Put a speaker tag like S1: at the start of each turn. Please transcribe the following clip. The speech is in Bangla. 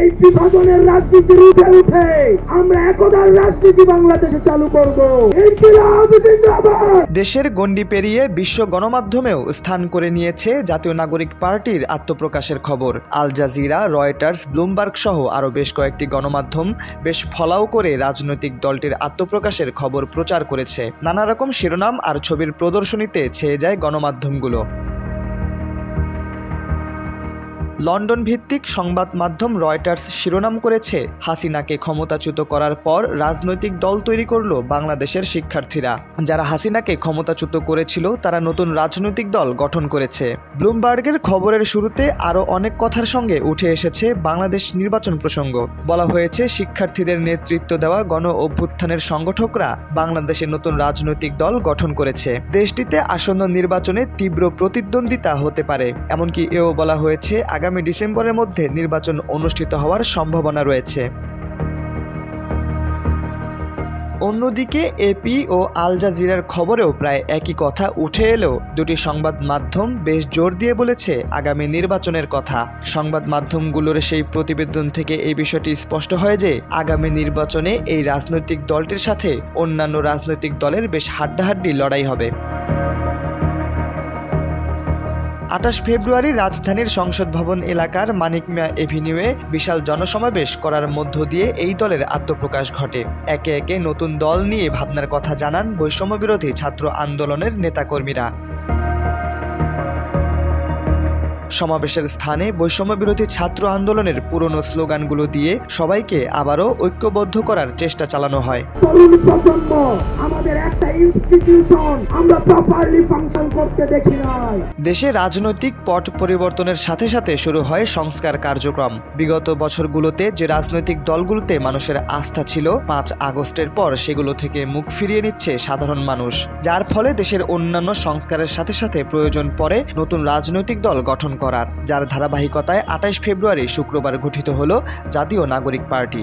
S1: এই বিভাজনের রাজনীতির উঠে উঠে আমরা একদার রাজনীতি বাংলাদেশে চালু করব।
S2: দেশের গণ্ডি পেরিয়ে বিশ্ব গণমাধ্যমেও স্থান করে নিয়েছে জাতীয় নাগরিক পার্টির আত্মপ্রকাশের খবর। আল জাজিরা, রয়টার্স, ব্লুমবার্গ সহ আরও বেশ কয়েকটি গণমাধ্যম বেশ ফলাও করে রাজনৈতিক দলটির আত্মপ্রকাশের খবর প্রচার করেছে। নানা রকম শিরোনাম আর ছবির প্রদর্শনীতে ছেয়ে যায় গণমাধ্যমগুলো। লন্ডন ভিত্তিক সংবাদ মাধ্যম রয়টার্স শিরোনাম করেছে, হাসিনাকে ক্ষমতাচ্যুত করার পর রাজনৈতিক দল তৈরি করল বাংলাদেশের শিক্ষার্থীরা। যারা হাসিনাকে ক্ষমতাচ্যুত করেছিল, তারা নতুন রাজনৈতিক দল গঠন করেছে। ব্লুমবার্গের খবরের শুরুতে আরও অনেক কথার সঙ্গে উঠে এসেছে বাংলাদেশ নির্বাচন প্রসঙ্গ। বলা হয়েছে, শিক্ষার্থীদের নেতৃত্ব দেওয়া গণ অভ্যুত্থানের সংগঠকরা বাংলাদেশে নতুন রাজনৈতিক দল গঠন করেছে। দেশটিতে আসন্ন নির্বাচনে তীব্র প্রতিদ্বন্দ্বিতা হতে পারে, এমনকি এও বলা হয়েছে আগামী ডিসেম্বরের মধ্যে নির্বাচন অনুষ্ঠিত হওয়ার সম্ভাবনা রয়েছে। অন্যদিকে এপি ও আল জাজিরার খবরেও প্রায় একই কথা উঠে এলেও দুটি সংবাদ মাধ্যম বেশ জোর দিয়ে বলেছে আগামী নির্বাচনের কথা। সংবাদ মাধ্যমগুলোর সেই প্রতিবেদন থেকে এই বিষয়টি স্পষ্ট হয় যে, আগামী নির্বাচনে এই রাজনৈতিক দলটির সাথে অন্যান্য রাজনৈতিক দলের বেশ হাড্ডাহাড্ডি লড়াই হবে। আঠাশ ফেব্রুয়ারি রাজধানীর সংসদ ভবন এলাকার মানিকমিয়া এভিনিউয়ে বিশাল জনসমাবেশ করার মধ্য দিয়ে এই দলের আত্মপ্রকাশ ঘটে। একে একে নতুন দল নিয়ে ভাবনার কথা জানান বৈষম্যবিরোধী ছাত্র আন্দোলনের নেতাকর্মীরা। সমাবেশের স্থানে বৈষম্য বিরোধী ছাত্র আন্দোলনের পুরনো স্লোগানগুলো দিয়ে সবাইকে আবারও ঐক্যবদ্ধ করার চেষ্টা চালানো হয়।
S1: তরুণ প্রজন্ম আমাদের একটা ইনস্টিটিউশন আমরা প্রপারলি ফাংশন করতে দেখি নাই।
S2: দেশে রাজনৈতিক পট পরিবর্তনের সাথে সাথে শুরু হয় সংস্কার কার্যক্রম। বিগত বছরগুলোতে যে রাজনৈতিক দলগুলোতে মানুষের আস্থা ছিল পাঁচ আগস্টের পর সেগুলো থেকে মুখ ফিরিয়ে নিচ্ছে সাধারণ মানুষ। যার ফলে দেশের অন্যান্য সংস্কারের সাথে সাথে প্রয়োজন পড়ে নতুন রাজনৈতিক দল গঠন করার যার ধারাবাহিকতায় আঠাশ ফেব্রুয়ারি শুক্রবার গঠিত হল জাতীয় নাগরিক পার্টি।